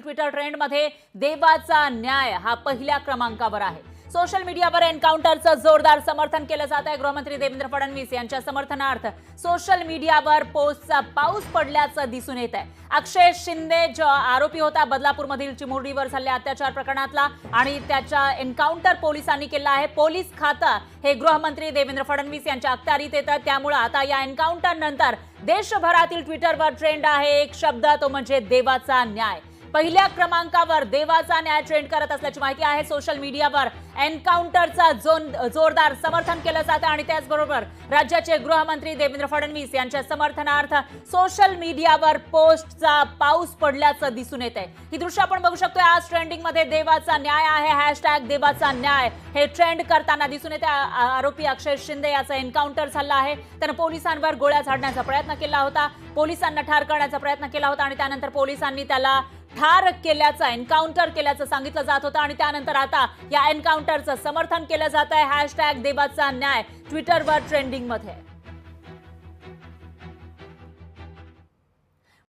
Twitter ट्रेंडमध्ये देवाचा न्याय हा पहिल्या क्रमांकावर आहे. सोशल मीडियावर एन्काउंटरचं जोरदार समर्थन केलं जात आहे. गृहमंत्री देवेंद्र फडणवीस यांच्या समर्थनार्थ सोशल मीडियावर पोस्टचा पाऊस पडल्याचं दिसून येत आहे. अक्षय शिंदे जो आरोपी होता बदलापूरमधील चिमुरडीवर झालेल्या अत्याचार प्रकरणातला आणि त्याच्या एन्काउंटर पोलिसांनी केला आहे. पोलीस खातं हे गृहमंत्री देवेंद्र फडणवीस यांच्या अखत्यारीत येतं. त्यामुळं आता या एन्काउंटर नंतर देशभरातील ट्विटरवर ट्रेंड आहे. एक शब्द तो म्हणजे देवाचा न्याय. पहिल्या क्रमांकावर देवाचा न्याय ट्रेंड करत असल्याची माहिती आहे. सोशल मीडियावर एन्काउंटरचा जोन जोरदार समर्थन केलं जातं आणि त्याचबरोबर राज्याचे गृहमंत्री देवेंद्र फडणवीस यांच्या समर्थनार्थ सोशल मीडियावर पोस्टचा पाऊस पडल्याचं दिसून येत आहे ही दृश्य आपण बघू शकतोय. आज ट्रेंडिंगमध्ये देवाचा न्याय आहे. हॅशटॅग देवाचा न्याय हे ट्रेंड करताना दिसून येते आरोपी अक्षय शिंदे याचा एन्काउंटर झाला आहे. त्यानं पोलिसांवर गोळ्या झाडण्याचा प्रयत्न केला होता. पोलिसांना ठार करण्याचा प्रयत्न केला होता आणि त्यानंतर पोलिसांनी त्याला ठार केल्याचं एन्काउंटर केल्याचं सांगितलं जात होतं आणि त्यानंतर आता या एन्काउंटरचं समर्थन केलं जात आहे. हॅशटॅग देवाचा न्याय. ट्विटरवर ट्रेंडिंगमध्ये